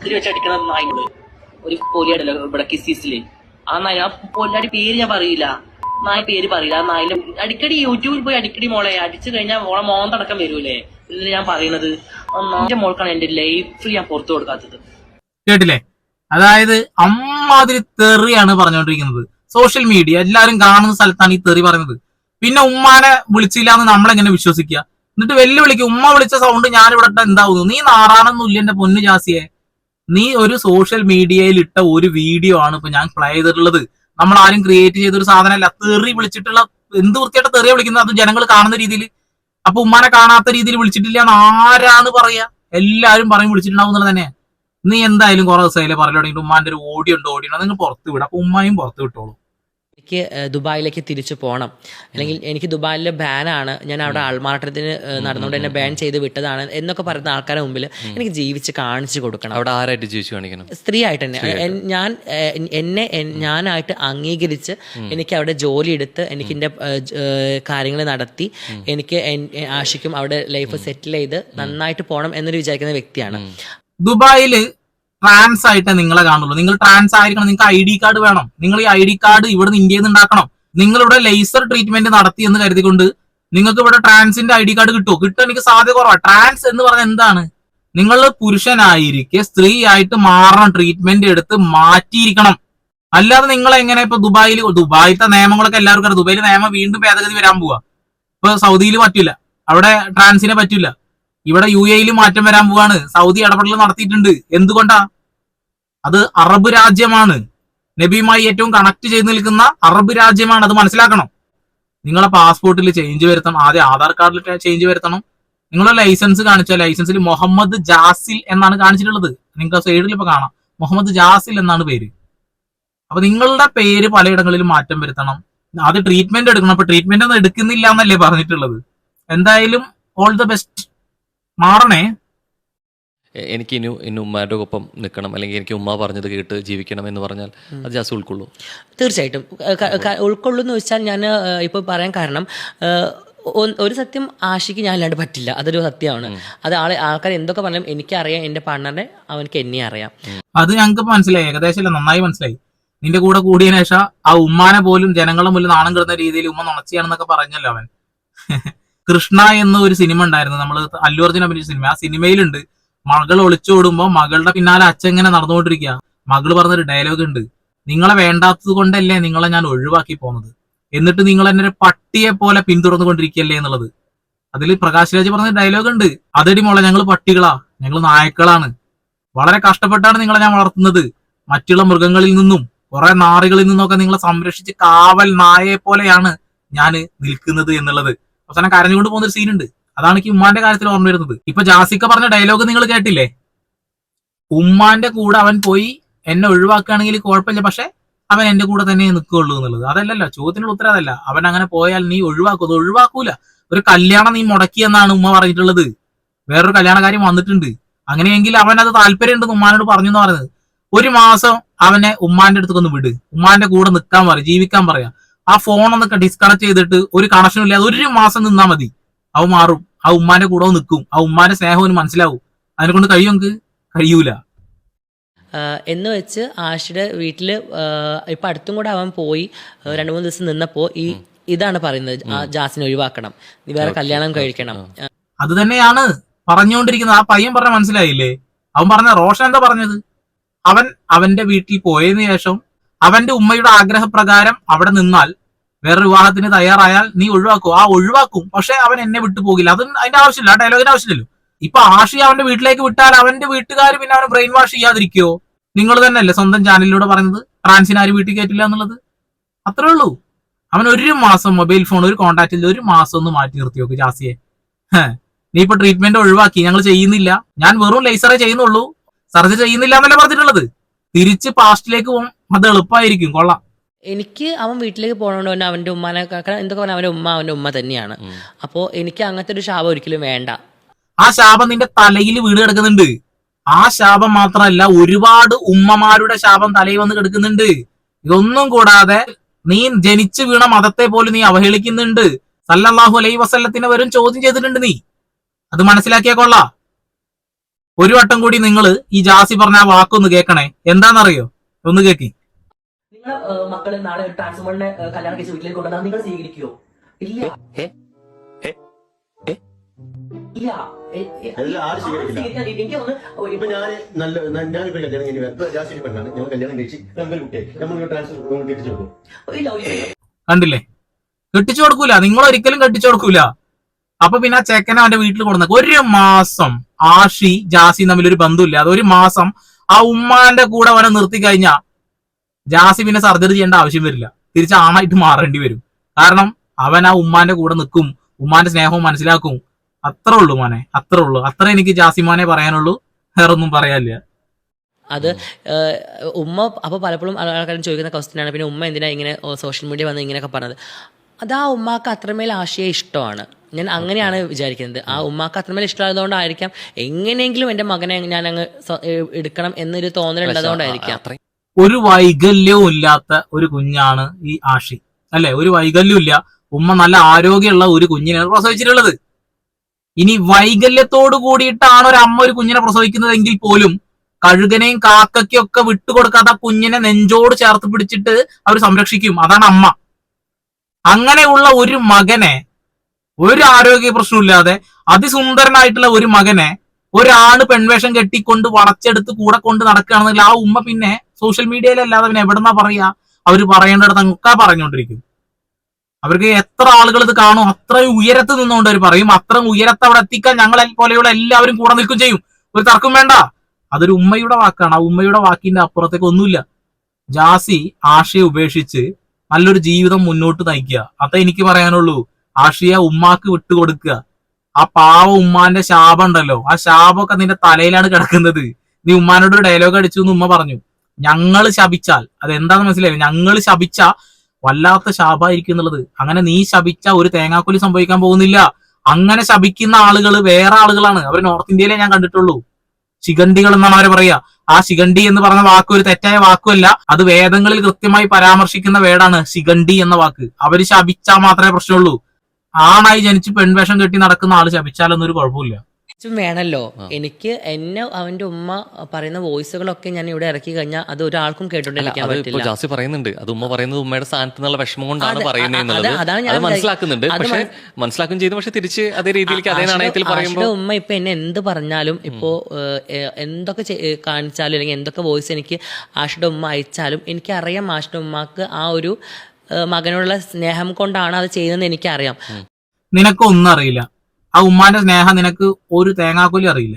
ഇതിൽ വെച്ച് അടിക്കണ നായികൾ ഒരു പോലിയാടല്ലോ ഇവിടെ കിസീസിൽ ആ നായ ആ പോലാടി പേര് ഞാൻ പറയില്ല. നായ പേര് പറയില്ല. ആ അടിക്കടി യൂട്യൂബിൽ പോയി അടിക്കടി മോളെ അടിച്ചു കഴിഞ്ഞാൽ മോളെ മോന്തടക്കം വരൂലേ? ഇതിന് ഞാൻ പറയുന്നത് എന്റെ മോൾക്കാണ് എന്റെ ലൈഫ് ഞാൻ പുറത്തു കൊടുക്കാത്തത്. കേട്ടില്ലേ? അതായത് അമ്മാതിരി തെറിയാണ് പറഞ്ഞുകൊണ്ടിരിക്കുന്നത് സോഷ്യൽ മീഡിയ എല്ലാരും കാണുന്ന സ്ഥലത്താണ് ഈ തെറി പറയുന്നത്. പിന്നെ ഉമ്മാനെ വിളിച്ചില്ല എന്ന് നമ്മളെങ്ങനെ വിശ്വസിക്കുക എന്നിട്ട് വെല്ലുവിളിക്കും ഉമ്മ വിളിച്ച സൗണ്ട് ഞാൻ ഇവിടെ എന്താവുന്നു? നീ നാറാണെന്നില്ല എന്റെ പൊന്നു ജാസിയെ. നീ ഒരു സോഷ്യൽ മീഡിയയിൽ ഇട്ട ഒരു വീഡിയോ ആണ് ഇപ്പൊ ഞാൻ പ്ലേ ചെയ്തിട്ടുള്ളത്. നമ്മൾ ആരും ക്രിയേറ്റ് ചെയ്തൊരു സാധനമല്ല. തെറി വിളിച്ചിട്ടുള്ള എന്ത് വൃത്തിയായിട്ട് തെറിയ വിളിക്കുന്നത്? അത് ജനങ്ങൾ കാണുന്ന രീതിയിൽ അപ്പൊ ഉമ്മാനെ കാണാത്ത രീതിയിൽ വിളിച്ചിട്ടില്ല എന്ന് ആരാന്ന് പറയാ? എല്ലാവരും പറയും വിളിച്ചിട്ടുണ്ടാവും എന്നുള്ളത് തന്നെ നീ എന്തായാലും കുറെ ദിവസമായില്ലേ പറഞ്ഞു ഉമ്മാന്റെ ഒരു ഓടി ഉണ്ട് ഓടി ഉണ്ട്. നിങ്ങൾ പുറത്ത് വിടാം. അപ്പൊ ഉമ്മയും പുറത്ത് വിട്ടോളൂ. എനിക്ക് ദുബായിലേക്ക് തിരിച്ചു പോകണം അല്ലെങ്കിൽ എനിക്ക് ദുബായിലെ ബാനാണ് ഞാൻ അവിടെ ആൾമാറാട്ടത്തിന് നടന്നുകൊണ്ട് എന്നെ ബാൻ ചെയ്ത് വിട്ടതാണ് എന്നൊക്കെ പറയുന്ന ആൾക്കാരുടെ മുമ്പിൽ എനിക്ക് ജീവിച്ച് കാണിച്ചു കൊടുക്കണം. അവിടെ ആരായിട്ട് ജീവിച്ചു കാണിക്കണം? സ്ത്രീ ആയിട്ട് തന്നെ ഞാൻ എന്നെ ഞാനായിട്ട് അംഗീകരിച്ച് എനിക്ക് അവിടെ ജോലി എടുത്ത് എനിക്ക് എന്റെ കാര്യങ്ങൾ നടത്തി എനിക്ക് ആശിക്കും അവിടെ ലൈഫ് സെറ്റിൽ ചെയ്ത് നന്നായിട്ട് പോകണം എന്നൊരു വിചാരിക്കുന്ന വ്യക്തിയാണ്. ദുബായിൽ ട്രാൻസ് ആയിട്ട് നിങ്ങളെ കാണുള്ളൂ. നിങ്ങൾ ട്രാൻസ് ആയിരിക്കണം. നിങ്ങൾക്ക് ഐ ഡി കാർഡ് വേണം. നിങ്ങൾ ഈ ഐ ഡി കാർഡ് ഇവിടുന്ന് ഇന്ത്യയിൽ നിന്ന് ഉണ്ടാക്കണം. നിങ്ങൾ ഇവിടെ ലേസർ ട്രീറ്റ്മെന്റ് നടത്തി എന്ന് കരുതിക്കൊണ്ട് നിങ്ങൾക്ക് ഇവിടെ ട്രാൻസിന്റെ ഐ ഡി കാർഡ് കിട്ടുമോ കിട്ടാൻ എനിക്ക് സാധ്യത കുറവാണ് ട്രാൻസ് എന്ന് പറഞ്ഞാൽ എന്താണ്? നിങ്ങൾ പുരുഷനായിരിക്കെ സ്ത്രീ ആയിട്ട് മാറണം. ട്രീറ്റ്മെന്റ് എടുത്ത് മാറ്റിയിരിക്കണം. അല്ലാതെ നിങ്ങൾ എങ്ങനെ ഇപ്പൊ ദുബായിൽ ദുബായിലത്തെ നിയമങ്ങളൊക്കെ എല്ലാവർക്കും ദുബായിലെ നിയമം വീണ്ടും ഭേദഗതി വരാൻ പോവാ. ഇപ്പൊ സൗദിയിൽ പറ്റില്ല. അവിടെ ട്രാൻസിനെ പറ്റില്ല. ഇവിടെ യു എയിൽ മാറ്റം വരാൻ പോവാണ്. സൗദി ഇടപെടൽ നടത്തിയിട്ടുണ്ട്. എന്തുകൊണ്ടാ? അത് അറബ് രാജ്യമാണ്. നബിയുമായി ഏറ്റവും കണക്ട് ചെയ്ത് നിൽക്കുന്ന അറബ് രാജ്യമാണ്. അത് മനസ്സിലാക്കണം. നിങ്ങളെ പാസ്പോർട്ടിൽ ചേഞ്ച് വരുത്തണം. ആദ്യം ആധാർ കാർഡിൽ ചേഞ്ച് വരുത്തണം. നിങ്ങളെ ലൈസൻസ് കാണിച്ച ലൈസൻസിൽ മുഹമ്മദ് ജാസിൽ എന്നാണ് കാണിച്ചിട്ടുള്ളത്. നിങ്ങൾക്ക് സൈഡിൽ ഇപ്പൊ കാണാം. മുഹമ്മദ് ജാസിൽ എന്നാണ് പേര്. അപ്പൊ നിങ്ങളുടെ പേര് പലയിടങ്ങളിൽ മാറ്റം വരുത്തണം. ആദ്യം ട്രീറ്റ്മെന്റ് എടുക്കണം. അപ്പൊ ട്രീറ്റ്മെന്റ് ഒന്നും എടുക്കുന്നില്ല എന്നല്ലേ പറഞ്ഞിട്ടുള്ളത്. എന്തായാലും ഓൾ ദ ബെസ്റ്റ് മാറണേ? എനിക്ക് ഇനി ഇനി ഉമ്മാരുടെ ഒപ്പം നിൽക്കണം. അല്ലെങ്കിൽ എനിക്ക് ഉമ്മ പറഞ്ഞത് കേട്ട് ജീവിക്കണം എന്ന് പറഞ്ഞാൽ അത് ജാസ് ഉൾക്കൊള്ളൂ. തീർച്ചയായിട്ടും. ക- എന്ന് വെച്ചാൽ ഞാൻ ഇപ്പോൾ പറയാൻ കാരണം ഒരു സത്യം ആശിക്ക് ഞാൻ അല്ലാണ്ട് പറ്റില്ല. അതൊരു സത്യമാണ്. അത് ആളെ ആൾക്കാർ എന്തൊക്കെ പറഞ്ഞാലും എനിക്കറിയാം. എന്റെ പാർട്ണറെ അവനക്ക് എന്നെ അറിയാം. അത് ഞങ്ങൾക്ക് മനസ്സിലായി. ഏകദേശം ഇല്ല, നന്നായി മനസ്സിലായി. നിന്റെ കൂടെ കൂടിയ ശേഷം ആ ഉമ്മാനെ പോലും ജനങ്ങളുടെ മുന്നിൽ നാണം കിടന്ന രീതിയിൽ ഉമ്മ നുണച്ചിയാണെന്നൊക്കെ പറഞ്ഞല്ലോ അവൻ. കൃഷ്ണ എന്ന ഒരു സിനിമ ഉണ്ടായിരുന്നു. നമ്മൾ അല്ലു അർജുൻ അഭിനയിച്ച സിനിമ. ആ സിനിമയിലുണ്ട്. മകൾ ഒളിച്ചോടുമ്പോ മകളുടെ പിന്നാലെ അച്ഛൻ ഇങ്ങനെ നടന്നുകൊണ്ടിരിക്കുക മകൾ പറഞ്ഞൊരു ഡയലോഗ് ഉണ്ട്. നിങ്ങളെ വേണ്ടാത്തത് കൊണ്ടല്ലേ നിങ്ങളെ ഞാൻ ഒഴിവാക്കി പോകുന്നത് എന്നിട്ട് നിങ്ങൾ എന്നെ ഒരു പട്ടിയെ പോലെ പിന്തുടർന്നുകൊണ്ടിരിക്കല്ലേ എന്നുള്ളത്. അതിൽ പ്രകാശ് രാജ് പറഞ്ഞ ഡയലോഗ് ഉണ്ട്. അതടി മോളെ ഞങ്ങൾ പട്ടികളാ. ഞങ്ങൾ നായക്കളാണ്. വളരെ കഷ്ടപ്പെട്ടാണ് നിങ്ങളെ ഞാൻ വളർത്തുന്നത്. മറ്റുള്ള മൃഗങ്ങളിൽ നിന്നും കുറെ നിന്നും ഒക്കെ നിങ്ങളെ സംരക്ഷിച്ച് കാവൽ നായയെ പോലെയാണ് ഞാൻ നിൽക്കുന്നത് എന്നുള്ളത്. അവസാനം കരഞ്ഞുകൊണ്ട് പോകുന്ന ഒരു സീനുണ്ട് അതാണ് എനിക്ക് ഉമ്മാന്റെ കാര്യത്തിൽ ഓർമ്മ വരുന്നത്. ഇപ്പൊ ജാസിക്ക പറഞ്ഞ ഡയലോഗ് നിങ്ങൾ കേട്ടില്ലേ? ഉമ്മാന്റെ കൂടെ അവൻ പോയി എന്നെ ഒഴിവാക്കുകയാണെങ്കിൽ കുഴപ്പമില്ല പക്ഷെ അവൻ എന്റെ കൂടെ തന്നെ നിൽക്കുകയുള്ളൂ എന്നുള്ളത്. അതല്ലല്ലോ ചോദ്യത്തിനുള്ള ഉത്തരം അതല്ല. അവൻ അങ്ങനെ പോയാൽ നീ ഒഴിവാക്കും. ഒഴിവാക്കൂല. ഒരു കല്യാണം നീ മുടക്കി എന്നാണ് ഉമ്മ പറഞ്ഞിട്ടുള്ളത്. വേറൊരു കല്യാണ കാര്യം വന്നിട്ടുണ്ട്. അങ്ങനെയെങ്കിൽ അവൻ അത് താല്പര്യമുണ്ടെന്ന് ഉമ്മാനോട് പറഞ്ഞു എന്ന് പറയുന്നത്. ഒരു മാസം അവനെ ഉമ്മാന്റെ അടുത്തൊക്കെ ഒന്ന് വിട്. ഉമ്മാന്റെ കൂടെ നിൽക്കാൻ പറയും ജീവിക്കാൻ പറയാം. ആ ഫോൺ എന്നൊക്കെ ഡിസ്കണക്ട് ചെയ്തിട്ട് ഒരു കണക്ഷനും ഇല്ലാതെ ഒരു മാസം നിന്നാ മതി. അവ മാറും. ആ ഉമ്മാന്റെ കൂടെ നിൽക്കും. ആ ഉമ്മാന്റെ സ്നേഹം മനസ്സിലാവും. അതിനെ കൊണ്ട് കഴിയും നമുക്ക് കഴിയൂല. എന്ന് വെച്ച് ആഷിയുടെ വീട്ടിൽ ഇപ്പൊ അടുത്തും കൂടെ അവൻ പോയി രണ്ടു മൂന്ന് ദിവസം നിന്നപ്പോ ഈ ഇതാണ് പറയുന്നത്. ആ ജാസിനെ ഒഴിവാക്കണം. നീ വേറെ കല്യാണം കഴിക്കണം. അത് തന്നെയാണ് പറഞ്ഞുകൊണ്ടിരിക്കുന്നത് ആ പയ്യൻ പറഞ്ഞ മനസ്സിലായില്ലേ? അവൻ പറഞ്ഞ റോഷൻ എന്താ പറഞ്ഞത്? അവൻ അവന്റെ വീട്ടിൽ പോയതിനു ശേഷം അവന്റെ ഉമ്മയുടെ ആഗ്രഹപ്രകാരം അവിടെ നിന്നാൽ വേറെ വിവാഹത്തിന് തയ്യാറായാൽ നീ ഒഴിവാക്കും. ആ ഒഴിവാക്കും പക്ഷെ അവൻ എന്നെ വിട്ടു പോകില്ല. അത് അതിന്റെ ആവശ്യമില്ല ആ ഡയലോഗിന്റെ ആവശ്യമില്ലല്ലോ. ഇപ്പൊ ആഷി അവന്റെ വീട്ടിലേക്ക് വിട്ടാൽ അവന്റെ വീട്ടുകാർ പിന്നെ അവനെ ബ്രെയിൻ വാഷ് ചെയ്യാതിരിക്കോ? നിങ്ങൾ തന്നെയല്ലേ സ്വന്തം ചാനലിലൂടെ പറയുന്നത്? ട്രാൻസിന് ആരും വീട്ടിൽ കയറ്റില്ല എന്നുള്ളത്? അത്രേ ഉള്ളൂ. അവൻ ഒരു മാസം മൊബൈൽ ഫോൺ ഒരു കോൺടാക്റ്റിൽ ഒരു മാസം ഒന്ന് മാറ്റി നിർത്തി നോക്ക് ജാസിയെ. നീ ഇപ്പൊ ട്രീറ്റ്മെന്റ് ഒഴിവാക്കി. ഞങ്ങൾ ചെയ്യുന്നില്ല. ഞാൻ വെറും ലേസറേ ചെയ്യുന്നുള്ളൂ. സർജറി ചെയ്യുന്നില്ല എന്നല്ലേ പറഞ്ഞിട്ടുള്ളത്? തിരിച്ച് പാസ്റ്റിലേക്ക് പോകും അത് എളുപ്പമായിരിക്കും കൊള്ളാം. എനിക്ക് അവൻ വീട്ടിലേക്ക് പോകണോണ്ട് തന്നെ അവന്റെ ഉമ്മാനെ എന്തൊക്കെ പറഞ്ഞാൽ അവന്റെ ഉമ്മ അവന്റെ ഉമ്മ തന്നെയാണ്. അപ്പോ എനിക്ക് അങ്ങനത്തെ ഒരു ശാപം ഒരിക്കലും വേണ്ട. ആ ശാപം നിന്റെ തലയിൽ വീട് കിടക്കുന്നുണ്ട്. ആ ശാപം മാത്രമല്ല ഒരുപാട് ഉമ്മമാരുടെ ശാപം തലയിൽ വന്ന് കിടക്കുന്നുണ്ട്. ഇതൊന്നും കൂടാതെ നീ ജനിച്ചു വീണ മതത്തെ പോലും നീ അവഹേളിക്കുന്നുണ്ട്. സല്ലല്ലാഹു അലൈ വസല്ലത്തിനെ വരും ചോദ്യം ചെയ്തിട്ടുണ്ട് നീ. അത് മനസ്സിലാക്കിയാ കൊള്ളാ. ഒരു വട്ടം കൂടി നിങ്ങൾ ഈ ജാസി പറഞ്ഞ ആ വാക്കൊന്ന് കേൾക്കണേ എന്താണെന്നറിയോ ഒന്ന് കേക്കി. മക്കളെ നാളെ ട്രാൻസ്ഫോമറിനെ കല്യാണം കഴിച്ച് വീട്ടിലേക്ക് കൊണ്ടുവന്നാൽ നിങ്ങൾ സ്വീകരിക്കുവോ? ഇല്ല. ഇല്ല. എനിക്ക് ഒന്ന് ഇപ്പൊ ഞാൻ നല്ല ഞാനിപ്പോ കല്യാണം കഴിഞ്ഞ് വരാം. ഇപ്പൊ ജാസ്മിൻ പെണ്ണാണ്. ഞങ്ങൾ കല്യാണം കഴിച്ച് നമ്മൾ നമ്മൾ ട്രാൻസ്ഫർ കെട്ടിച്ചു കൊടുക്കും. കണ്ടില്ലേ? കെട്ടിച്ചു കൊടുക്കൂല. നിങ്ങൾ ഒരിക്കലും കെട്ടിച്ചു കൊടുക്കൂല. അപ്പൊ പിന്നെ ആ ചെക്കൻ അവന്റെ വീട്ടിൽ കൊടുന്ന ഒരു മാസം ആഷി ജാസി തമ്മിൽ ഒരു ബന്ധമില്ല അത് ഒരു മാസം ആ ഉമ്മാന്റെ കൂടെ അവനെ നിർത്തി കഴിഞ്ഞാ ജാസി പിന്നെ സർജറി ചെയ്യേണ്ട ആവശ്യം വരില്ല. തിരിച്ച് ആണായിട്ട് മാറേണ്ടി വരും. കാരണം അവൻ ആ ഉമ്മാന്റെ കൂടെ നിൽക്കും ഉമ്മാന്റെ സ്നേഹവും മനസ്സിലാക്കും. അത്രേ ഉള്ളൂ മോനെ അത്രേ ഉള്ളൂ. അത്ര എനിക്ക് ജാസിമാനെ പറയാനുള്ളൂ. വേറെ ഒന്നും പറയാനില്ല. അത് ഉമ്മ അപ്പോൾ പലപ്പോഴും ആൾക്കാരും ചോദിക്കുന്ന ക്വസ്റ്റ്യൻ ആണ്. പിന്നെ ഉമ്മ എന്തിനാ ഇങ്ങനെ സോഷ്യൽ മീഡിയ വന്ന് ഇങ്ങനെയൊക്കെ പറഞ്ഞത്? അത് ആ ഉമ്മാക്ക് അത്രമേൽ ആശയ ഇഷ്ടമാണ്. ഞാൻ അങ്ങനെയാണ് വിചാരിക്കുന്നത്. ആ ഉമ്മാക്ക് അത്രമേൽ ഇഷ്ടമായതുകൊണ്ടായിരിക്കാം എങ്ങനെയെങ്കിലും എന്റെ മകനെ ഞാൻ അങ്ങ് എടുക്കണം എന്നൊരു തോന്നലുള്ളതുകൊണ്ടായിരിക്കാം. അത്രയും ഒരു വൈകല്യവും ഇല്ലാത്ത ഒരു കുഞ്ഞാണ് ഈ ആഷി. അല്ലെ? ഒരു വൈകല്യവും ഇല്ല. ഉമ്മ നല്ല ആരോഗ്യമുള്ള ഒരു കുഞ്ഞിനെ പ്രസവിച്ചിട്ടുള്ളത്. ഇനി വൈകല്യത്തോട് കൂടിയിട്ടാണ് ഒരു അമ്മ ഒരു കുഞ്ഞിനെ പ്രസവിക്കുന്നതെങ്കിൽ പോലും കഴുകനെയും കാക്കയ്ക്കും ഒക്കെ വിട്ടുകൊടുക്കാത്ത കുഞ്ഞിനെ നെഞ്ചോട് ചേർത്ത് പിടിച്ചിട്ട് അവർ സംരക്ഷിക്കും. അതാണ് അമ്മ. അങ്ങനെയുള്ള ഒരു മകനെ ഒരു ആരോഗ്യ പ്രശ്നമില്ലാതെ അതിസുന്ദരനായിട്ടുള്ള ഒരു മകനെ ഒരാണ് പെൺവേഷം കെട്ടിക്കൊണ്ട് വളച്ചെടുത്ത് കൂടെ കൊണ്ട് നടക്കുകയാണെന്നില്ല ആ ഉമ്മ പിന്നെ സോഷ്യൽ മീഡിയയിലല്ലാതെ പിന്നെ എവിടെന്നാ പറയാ? അവർ പറയേണ്ടിടത്ത് അങ്ങൊക്കെ പറഞ്ഞുകൊണ്ടിരിക്കും അവർക്ക് എത്ര ആളുകൾ ഇത് കാണും അത്രയും ഉയരത്ത് നിന്നുകൊണ്ട് അവർ പറയും. അത്രയും ഉയരത്ത് അവിടെ എത്തിക്കാൻ ഞങ്ങളെ പോലെയുള്ള എല്ലാവരും കൂടെ നിൽക്കും ചെയ്യും. ഒരു തർക്കം വേണ്ട. അതൊരു ഉമ്മയുടെ വാക്കാണ്. ആ ഉമ്മയുടെ വാക്കിന്റെ അപ്പുറത്തേക്ക് ഒന്നുമില്ല. ജാസി ആഷയെ ഉപേക്ഷിച്ച് നല്ലൊരു ജീവിതം മുന്നോട്ട് നയിക്കുക. അതേ എനിക്ക് പറയാനുള്ളൂ. ആഷിയെ ഉമ്മാക്ക് വിട്ടുകൊടുക്കുക. ആ പാവ ഉമ്മാന്റെ ശാപം ഉണ്ടല്ലോ. ആ ശാപമൊക്കെ നിന്റെ തലയിലാണ് കിടക്കുന്നത്. നീ ഉമ്മാനോട് ഒരു ഡയലോഗ് അടിച്ചു എന്ന് ഉമ്മ പറഞ്ഞു. ഞങ്ങൾ ശപിച്ചാൽ അത് എന്താന്ന് മനസ്സിലായില്ല? ഞങ്ങൾ ശപിച്ച വല്ലാത്ത ശാപമായിരിക്കും എന്നുള്ളത്. അങ്ങനെ നീ ശപിച്ച ഒരു തേങ്ങാക്കൊലി സംഭവിക്കാൻ പോകുന്നില്ല. അങ്ങനെ ശപിക്കുന്ന ആളുകൾ വേറെ ആളുകളാണ്. അവർ നോർത്ത് ഇന്ത്യയിലെ ഞാൻ കണ്ടിട്ടുള്ളൂ. ശിഖണ്ഡികൾ എന്നാണ് അവരെ പറയാ. ആ ശിഖണ്ഡി എന്ന് പറഞ്ഞ വാക്ക് ഒരു തെറ്റായ വാക്കുമല്ല. അത് വേദങ്ങളിൽ കൃത്യമായി പരാമർശിക്കുന്ന വേടാണ് ശിഖണ്ഡി എന്ന വാക്ക്. അവർ ശപിച്ചാൽ മാത്രമേ പ്രശ്നമുള്ളൂ. ആണായി ജനിച്ച് പെൺവേഷം കെട്ടി നടക്കുന്ന ആൾ ശപിച്ചാലൊന്നും ഒരു കുഴപ്പമില്ല ചും വേണല്ലോ. എനിക്ക് എന്നെ അവന്റെ ഉമ്മ പറയുന്ന വോയിസുകളൊക്കെ ഞാൻ ഇവിടെ ഇറക്കി കഴിഞ്ഞാൽ അത് ഒരാൾക്കും കേട്ടോണ്ടിരിക്കാൻ പറ്റില്ല. ജാസി പറയുന്നുണ്ട്. അത് ഉമ്മ പറയുന്നത് ഉമ്മയുടെ സ്ഥാനത്ത് നിന്നുള്ള വിഷമം കൊണ്ടാണ് പറയുന്നത് എന്നുള്ളത്. അത- അതാണ് ഞാൻ അത് മനസ്സിലാക്കുന്നുണ്ട്. അത് പക്ഷെ മനസ്സിലാക്കുകയും ചെയ്തു. പക്ഷെ തിരിച്ച് അതേ രീതിയിലേക്ക് അതേ നാണയത്തിൽ പറയുമ്പോൾ ഉമ്മ ഇപ്പൊ എന്നെ എന്ത് പറഞ്ഞാലും ഇപ്പോ എന്തൊക്കെ കാണിച്ചാലും അല്ലെങ്കിൽ എന്തൊക്കെ വോയിസ് എനിക്ക് ആഷിയുടെ ഉമ്മ അയച്ചാലും എനിക്കറിയാം ആഷിയുടെ ഉമ്മക്ക് ആ ഒരു മകനോടുള്ള സ്നേഹം കൊണ്ടാണ് അത് ചെയ്യുന്നതെന്ന് എനിക്കറിയാം. നിനക്കൊന്നും അറിയില്ല. ആ ഉമ്മാന്റെ സ്നേഹം നിനക്ക് ഒരു തേങ്ങാക്കൊലി അറിയില്ല.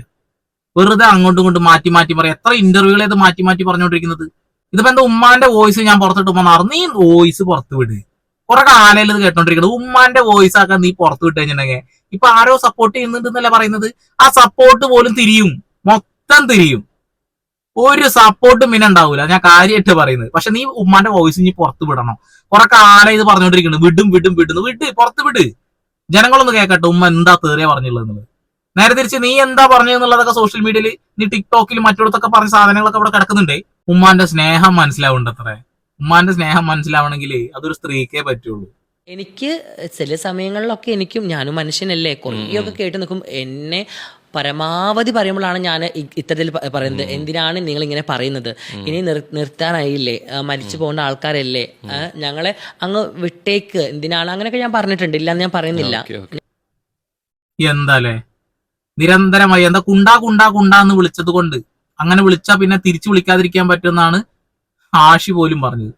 വെറുതെ അങ്ങോട്ടും ഇങ്ങോട്ടും മാറ്റി മാറ്റി പറയാം. എത്ര ഇന്റർവ്യൂകളെ ഇത് മാറ്റി മാറ്റി പറഞ്ഞുകൊണ്ടിരിക്കുന്നത് ഇതിപ്പോ എന്താ ഉമ്മാന്റെ വോയിസ് ഞാൻ പുറത്തിട്ട് മാറും നീ വോയിസ് പുറത്ത് വിട്. കുറെ കാലയിൽ ഇത് കേട്ടോണ്ടിരിക്കുന്നത് ഉമ്മാന്റെ വോയിസ് ആക്കാൻ നീ പുറത്ത് വിട്ട് കഴിഞ്ഞിട്ടുണ്ടെങ്കിൽ ഇപ്പൊ ആരോ സപ്പോർട്ട് ചെയ്യുന്നുണ്ടെന്നല്ല പറയുന്നത്? ആ സപ്പോർട്ട് പോലും തിരിയും. മൊത്തം തിരിയും. ഒരു സപ്പോർട്ടും പിന്നെ ഉണ്ടാവൂല. ഞാൻ കാര്യമായിട്ട് പറയുന്നത്. പക്ഷെ നീ ഉമ്മാന്റെ വോയിസ് നീ പുറത്ത് വിടണം. കുറെ കാലം ഇത് പറഞ്ഞുകൊണ്ടിരിക്കുന്നു വിടും വിടും വിടുന്നു വിട്ട് പുറത്ത് വിട്. ജനങ്ങളൊന്ന് കേൾക്കട്ടെ ഉമ്മ എന്താ തേറിയ പറഞ്ഞുള്ളത് നേരെ തിരിച്ച് നീ എന്താ പറഞ്ഞു എന്നുള്ളതൊക്കെ സോഷ്യൽ മീഡിയയിൽ നീ ടിക്ടോക്കിൽ മറ്റിടത്തൊക്കെ പറഞ്ഞ സാധനങ്ങളൊക്കെ അവിടെ കിടക്കുന്നുണ്ട്. ഉമ്മാന്റെ സ്നേഹം മനസ്സിലാവുന്നുണ്ട് അത്രേ ഉമ്മാന്റെ സ്നേഹം മനസ്സിലാവണമെങ്കിൽ അതൊരു സ്ത്രീക്കേ പറ്റുള്ളൂ. എനിക്ക് ചില സമയങ്ങളിലൊക്കെ എനിക്കും ഞാനും മനുഷ്യനല്ലേ കുറേയൊക്കെ കേട്ട് നിൽക്കും. എന്നെ പരമാവധി പറയുമ്പോഴാണ് ഞാൻ ഇത്തരത്തിൽ പറയുന്നത്. എന്തിനാണ് നിങ്ങൾ ഇങ്ങനെ പറയുന്നത് ഇനി നിർ- നിർത്താനായില്ലേ? മരിച്ചു പോകേണ്ട ആൾക്കാരല്ലേ? ഞങ്ങളെ അങ്ങ് വിട്ടേക്ക്. എന്തിനാണ്? അങ്ങനെയൊക്കെ ഞാൻ പറഞ്ഞിട്ടുണ്ട്. ഇല്ലാന്ന് ഞാൻ പറയുന്നില്ല. എന്താലേ? നിരന്തരമായി എന്താ കുണ്ടാ കുണ്ടാ കുണ്ടാ എന്ന് വിളിച്ചത് കൊണ്ട് അങ്ങനെ വിളിച്ചാ പിന്നെ തിരിച്ചു വിളിക്കാതിരിക്കാൻ പറ്റുമെന്നാണ് ആഷി പോലും പറഞ്ഞത്.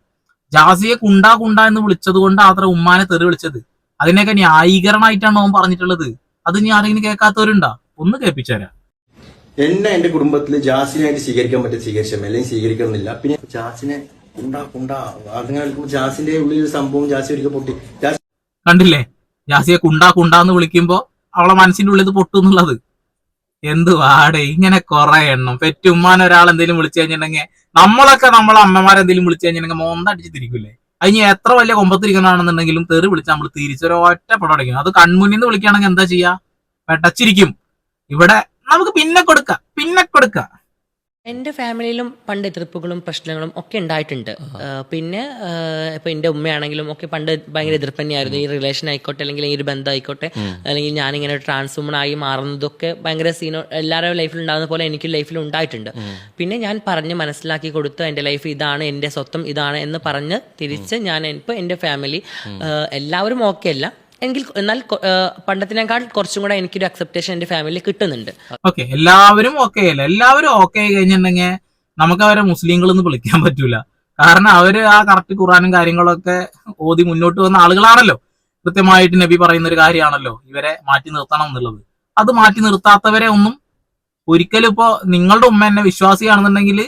ജാസിയെ കുണ്ടാ കുണ്ടാ എന്ന് വിളിച്ചത് കൊണ്ട് അത്ര ഉമ്മാനെ തെറി വിളിച്ചത്. അതിനൊക്കെ ന്യായീകരണമായിട്ടാണ് അവൻ പറഞ്ഞിട്ടുള്ളത്. അത് ഇനി ആരെങ്കിലും കേൾക്കാത്തവരുണ്ടാ? ഒന്ന് കേൾപ്പിച്ചാരാ എന്നെ എന്റെ കുടുംബത്തിൽ ജാസിനായിട്ട് സ്വീകരിക്കാൻ പറ്റും സ്വീകരിച്ചാൽ അല്ലെങ്കിൽ സ്വീകരിക്കണമെന്നില്ല. പിന്നെ ജാസിനെ കുണ്ടാ കുണ്ടാ ജാസിന്റെ ഉള്ളിൽ ഒരു സംഭവം ജാസി ഒരിക്കൽ പൊട്ടി. ജാസി കണ്ടില്ലേ? ജാസിയെ കുണ്ടാ കുണ്ടാന്ന് വിളിക്കുമ്പോ അവളെ മനസ്സിന്റെ ഉള്ളിൽ പൊട്ടും എന്നുള്ളത്. എന്ത് വാടെ ഇങ്ങനെ കുറെ എണ്ണം. പെറ്റുമ്മാൻ ഒരാൾ എന്തെങ്കിലും വിളിച്ചു കഴിഞ്ഞിട്ടുണ്ടെങ്കിൽ നമ്മളൊക്കെ നമ്മളെ അമ്മമാരെന്തെങ്കിലും വിളിച്ചു കഴിഞ്ഞിട്ടുണ്ടെങ്കിൽ മോന്തടിച്ച് തിരിക്കൂലേ? അതിന് എത്ര വലിയ കൊമ്പത്തിരിക്കണാണെന്നുണ്ടെങ്കിലും തെറി വിളിച്ച് നമ്മൾ തിരിച്ചൊരു പടം അടിക്കും അത് കൺമുന്നിൽ നിന്ന് വിളിക്കുകയാണെങ്കിൽ എന്താ ചെയ്യാ? പെട്ടച്ചിരിക്കും. ഇവിടെ നമുക്ക് പിന്നെ കൊടുക്കാം പിന്നെ കൊടുക്കാം. എന്റെ ഫാമിലിയിലും പണ്ട് എതിർപ്പുകളും പ്രശ്നങ്ങളും ഒക്കെ ഉണ്ടായിട്ടുണ്ട്. പിന്നെ ഇപ്പൊ എന്റെ ഉമ്മയാണെങ്കിലും ഒക്കെ പണ്ട് ഭയങ്കര എതിർപ്പ് തന്നെയായിരുന്നു. ഈ റിലേഷൻ ആയിക്കോട്ടെ അല്ലെങ്കിൽ ഈ ഒരു ബന്ധം ആയിക്കോട്ടെ അല്ലെങ്കിൽ ഞാനിങ്ങനെ ട്രാൻസ് വുമൺ ആയി മാറുന്നതൊക്കെ ഭയങ്കര സീനോ എല്ലാവരുടെ ലൈഫിൽ ഉണ്ടാകുന്ന പോലെ എനിക്ക് ലൈഫിൽ ഉണ്ടായിട്ടുണ്ട്. പിന്നെ ഞാൻ പറഞ്ഞ് മനസ്സിലാക്കി കൊടുത്ത് എന്റെ ലൈഫ് ഇതാണ് എന്റെ സ്വത്തം ഇതാണ് എന്ന് പറഞ്ഞ് തിരിച്ച് ഞാൻ ഇപ്പോൾ എന്റെ ഫാമിലി എല്ലാവരും ഓക്കെ അല്ല. എങ്കിൽ എന്നാൽ പണ്ടത്തിനേക്കാൾ കുറച്ചും കൂടെ എനിക്കൊരു അക്സെപ്റ്റേഷൻ എന്റെ ഫാമിലി കിട്ടുന്നുണ്ട്. ഓക്കെ എല്ലാവരും ഓക്കെ അല്ല? എല്ലാവരും ഓക്കെ ആയി കഴിഞ്ഞിട്ടുണ്ടെങ്കിൽ നമുക്ക് അവരെ മുസ്ലിങ്ങൾ വിളിക്കാൻ പറ്റൂല. കാരണം അവർ ആ കറക്റ്റ് ഖുറാനും കാര്യങ്ങളൊക്കെ ഓതി മുന്നോട്ട് വന്ന ആളുകളാണല്ലോ. കൃത്യമായിട്ട് നബി പറയുന്ന ഒരു കാര്യമാണല്ലോ ഇവരെ മാറ്റി നിർത്തണം എന്നുള്ളത്. അത് മാറ്റി നിർത്താത്തവരെ ഒന്നും ഒരിക്കലും ഇപ്പോ നിങ്ങളുടെ ഉമ്മ എന്നെ വിശ്വാസിയാണെന്നുണ്ടെങ്കിൽ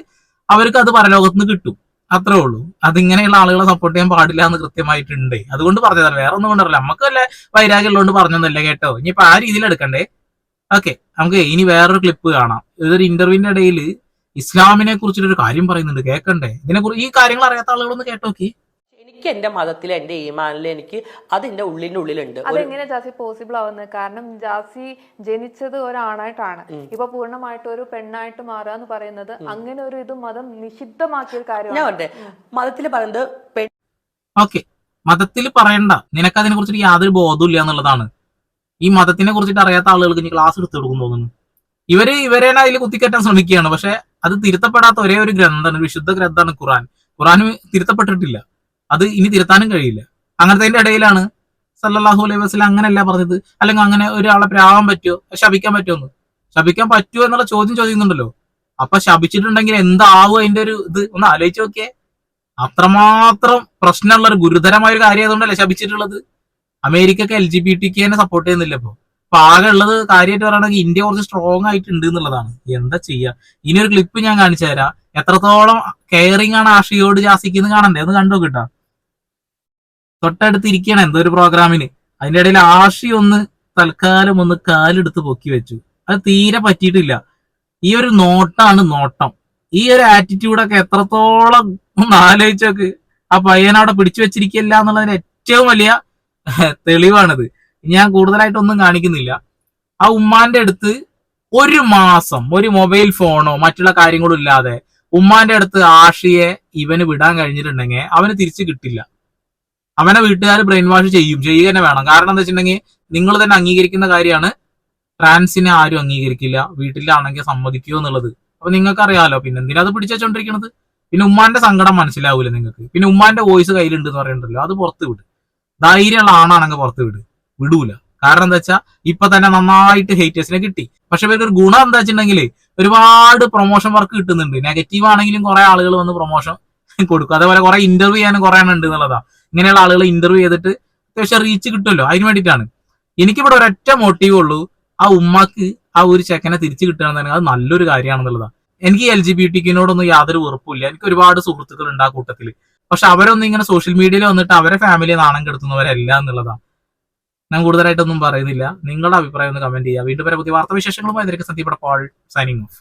അവർക്ക് അത് പരലോകത്ത് നിന്ന് കിട്ടും. അത്രേ ഉള്ളൂ. അതിങ്ങനെയുള്ള ആളുകളെ സപ്പോർട്ട് ചെയ്യാൻ പാടില്ല എന്ന് കൃത്യമായിട്ടുണ്ട്. അതുകൊണ്ട് പറഞ്ഞതല്ല വേറെ ഒന്നും കൊണ്ടല്ല നമുക്ക് വല്ല വൈരാഗ്യം ഉള്ളതുകൊണ്ട് പറഞ്ഞൊന്നുമല്ല കേട്ടോ. ഇനിയിപ്പോ ആ രീതിയിൽ എടുക്കണ്ടേ? ഓക്കെ നമുക്ക് ഇനി വേറൊരു ക്ലിപ്പ് കാണാം. ഇതൊരു ഇന്റർവ്യൂവിന്റെ ഇടയിൽ ഇസ്ലാമിനെ കുറിച്ചിട്ടൊരു കാര്യം പറയുന്നുണ്ട്. കേൾക്കണ്ടേ ഇതിനെ കുറിച്ച് ഈ കാര്യങ്ങൾ അറിയാത്ത ആളുകളൊന്ന് കേട്ടോക്കി. എനിക്ക് എന്റെ മതത്തിൽ എന്റെ ഈമാനിൽ എനിക്ക് അത് എന്റെ ഉള്ളിന്റെ ഉള്ളിലുണ്ട് അതെങ്ങനെ ജാസി പോസിബിൾ ആവുന്നത് കാരണം ജാസി ജനിച്ചത് ഒരാണായിട്ടാണ്. ഇപ്പൊ പൂർണമായിട്ട് ഒരു പെണ്ണായിട്ട് മാറുക എന്ന് പറയുന്നത് അങ്ങനെ ഒരു ഇത് മതം നിഷിദ്ധമാക്കിയ ഒരു ഞാൻ കാര്യമാണ് പറയട്ടെ മതത്തിൽ പറയുന്നത് പെൺ ഓക്കെ. മതത്തിൽ പറയണ്ട. നിനക്ക് അതിനെ കുറിച്ചിട്ട് യാതൊരു ബോധവും എന്നുള്ളതാണ്. ഈ മതത്തിനെ കുറിച്ചിട്ട് അറിയാത്ത ആളുകൾക്ക് ഇനി ക്ലാസ് എടുത്തു കൊടുക്കും തോന്നുന്നു. ഇവർ ഇവരെ അതിൽ കുത്തിക്കറ്റാൻ ശ്രമിക്കുകയാണ്. പക്ഷെ അത് തിരുത്തപ്പെടാത്ത ഒരേ ഒരു ഗ്രന്ഥമാണ് വിശുദ്ധ ഗ്രന്ഥമാണ് ഖുറാൻ ഖുറാൻ തിരുത്തപ്പെട്ടിട്ടില്ല. അത് ഇനി തിരുത്താനും കഴിയില്ല. അങ്ങനത്തെ ഇടയിലാണ് സല്ലാഹു അലൈഹി വസ്ലം അങ്ങനെയല്ല പറഞ്ഞത്. അല്ലെങ്കിൽ അങ്ങനെ ഒരാളെ പ്രാവാൻ പറ്റുമോ ശപിക്കാൻ പറ്റുമോ എന്ന് ശപിക്കാൻ പറ്റുമോ എന്നുള്ള ചോദ്യം ചോദിക്കുന്നുണ്ടല്ലോ. അപ്പൊ ശപിച്ചിട്ടുണ്ടെങ്കിൽ എന്താവും അതിന്റെ ഒരു ഇത്? ഒന്ന് ആലോചിച്ച് നോക്കിയേ. അത്രമാത്രം പ്രശ്നമുള്ള ഒരു ഗുരുതരമായ ഒരു കാര്യം ആയതുകൊണ്ടല്ലേ ശപിച്ചിട്ടുള്ളത്? അമേരിക്കൊക്കെ എൽ ജി ബി ടിക്ക് തന്നെ സപ്പോർട്ട് ചെയ്യുന്നില്ല ഇപ്പൊ. അപ്പൊ ആകെ ഉള്ളത് കാര്യമായിട്ട് പറയുകയാണെങ്കിൽ ഇന്ത്യ കുറച്ച് സ്ട്രോങ് ആയിട്ടുണ്ട് എന്നുള്ളതാണ്. എന്താ ചെയ്യാ? ഇനി ഒരു ക്ലിപ്പ് ഞാൻ കാണിച്ചു തരാം. എത്രത്തോളം കെയറിംഗ് ആണ് ആഷിയോട് ജാസിക്കുന്നത് കാണണ്ടേ? ഒന്ന് കണ്ടു കിട്ടാ തൊട്ടടുത്ത് ഇരിക്കണം എന്തോ ഒരു പ്രോഗ്രാമിന്. അതിന്റെ ഇടയിൽ ആഷി ഒന്ന് തൽക്കാലം ഒന്ന് കാലെടുത്ത് പൊക്കി വെച്ചു. അത് തീരെ പറ്റിയിട്ടില്ല. ഈ ഒരു നോട്ടാണ് നോട്ടം. ഈ ഒരു ആറ്റിറ്റ്യൂഡൊക്കെ എത്രത്തോളം ഒന്ന് ആലോചിച്ചോക്ക് ആ പയ്യനവിടെ പിടിച്ചു വെച്ചിരിക്കില്ല എന്നുള്ളതിന് ഏറ്റവും വലിയ തെളിവാണിത്. ഞാൻ കൂടുതലായിട്ടൊന്നും കാണിക്കുന്നില്ല. ആ ഉമ്മാന്റെ അടുത്ത് ഒരു മാസം ഒരു മൊബൈൽ ഫോണോ മറ്റുള്ള കാര്യങ്ങളും ഇല്ലാതെ ഉമ്മാന്റെ അടുത്ത് ആഷിയെ ഇവന് വിടാൻ കഴിഞ്ഞിട്ടുണ്ടെങ്കിൽ അവന് തിരിച്ചു കിട്ടില്ല. അവനെ വീട്ടുകാർ ബ്രെയിൻ വാഷ് ചെയ്യും ചെയ്യുക തന്നെ വേണം. കാരണം എന്താ വെച്ചിട്ടുണ്ടെങ്കിൽ നിങ്ങൾ തന്നെ അംഗീകരിക്കുന്ന കാര്യമാണ് ട്രാൻസിനെ ആരും അംഗീകരിക്കില്ല വീട്ടിലാണെങ്കിൽ സമ്മതിക്കുമോ എന്നുള്ളത്. അപ്പൊ നിങ്ങൾക്ക് അറിയാലോ പിന്നെ എന്തിനാ അത് പിടിച്ചുവെച്ചോണ്ടിരിക്കണത്? പിന്നെ ഉമ്മാന്റെ സങ്കടം മനസ്സിലാവൂല നിങ്ങൾക്ക്. പിന്നെ ഉമ്മാന്റെ വോയിസ് കയ്യിലുണ്ട് എന്ന് പറയണ്ടല്ലോ അത് പുറത്ത് വിട്. ധൈര്യമുള്ള ആണാണെങ്കിൽ പുറത്ത് വിട്. വിടൂല. കാരണം എന്താ വെച്ചാൽ ഇപ്പൊ തന്നെ നന്നായിട്ട് ഹേറ്റേഴ്സിനെ കിട്ടി. പക്ഷെ ഇവർക്ക് ഒരു ഗുണം എന്താ വെച്ചിട്ടുണ്ടെങ്കിൽ ഒരുപാട് പ്രൊമോഷൻ വർക്ക് കിട്ടുന്നുണ്ട്. നെഗറ്റീവ് ആണെങ്കിലും കുറെ ആളുകൾ വന്ന് പ്രൊമോഷൻ കൊടുക്കും. അതേപോലെ കുറെ ഇന്റർവ്യൂ ചെയ്യാനും കുറെ എണ്ണം ഉണ്ട് എന്നുള്ളതാ. ഇങ്ങനെയുള്ള ആളുകളെ ഇന്റർവ്യൂ ചെയ്തിട്ട് അത്യാവശ്യം റീച്ച് കിട്ടുമല്ലോ. അതിന് വേണ്ടിയിട്ടാണ്. എനിക്കിവിടെ ഒരൊറ്റ മോട്ടീവ് ഉള്ളൂ. ആ ഉമ്മാക്ക് ആ ഒരു ചെക്കനെ തിരിച്ചു കിട്ടുകയാണെന്ന് അത് നല്ലൊരു കാര്യമാണെന്നുള്ളതാണ്. എനിക്ക് എൽ ജി ബി ടിക്കിനോടൊന്നും യാതൊരു ഉറപ്പില്ല എനിക്ക് ഒരുപാട് സുഹൃത്തുക്കൾ ഉണ്ട് ആ കൂട്ടത്തിൽ പക്ഷെ അവരൊന്നും ഇങ്ങനെ സോഷ്യൽ മീഡിയയിൽ വന്നിട്ട് അവരെ ഫാമിലി നാണം കെടുത്തുന്നവരല്ല എന്നുള്ളതാണ്. ഞാൻ കൂടുതലായിട്ടൊന്നും പറയുന്നില്ല. നിങ്ങളുടെ അഭിപ്രായം ഒന്ന് കമന്റ് ചെയ്യുക. വീണ്ടും വരെ. പുതിയ വാർത്താ വിശേഷങ്ങളുമായി ഇതിലേക്ക് സന്ദീപ് പോൾ സൈനിങ് ഓഫ്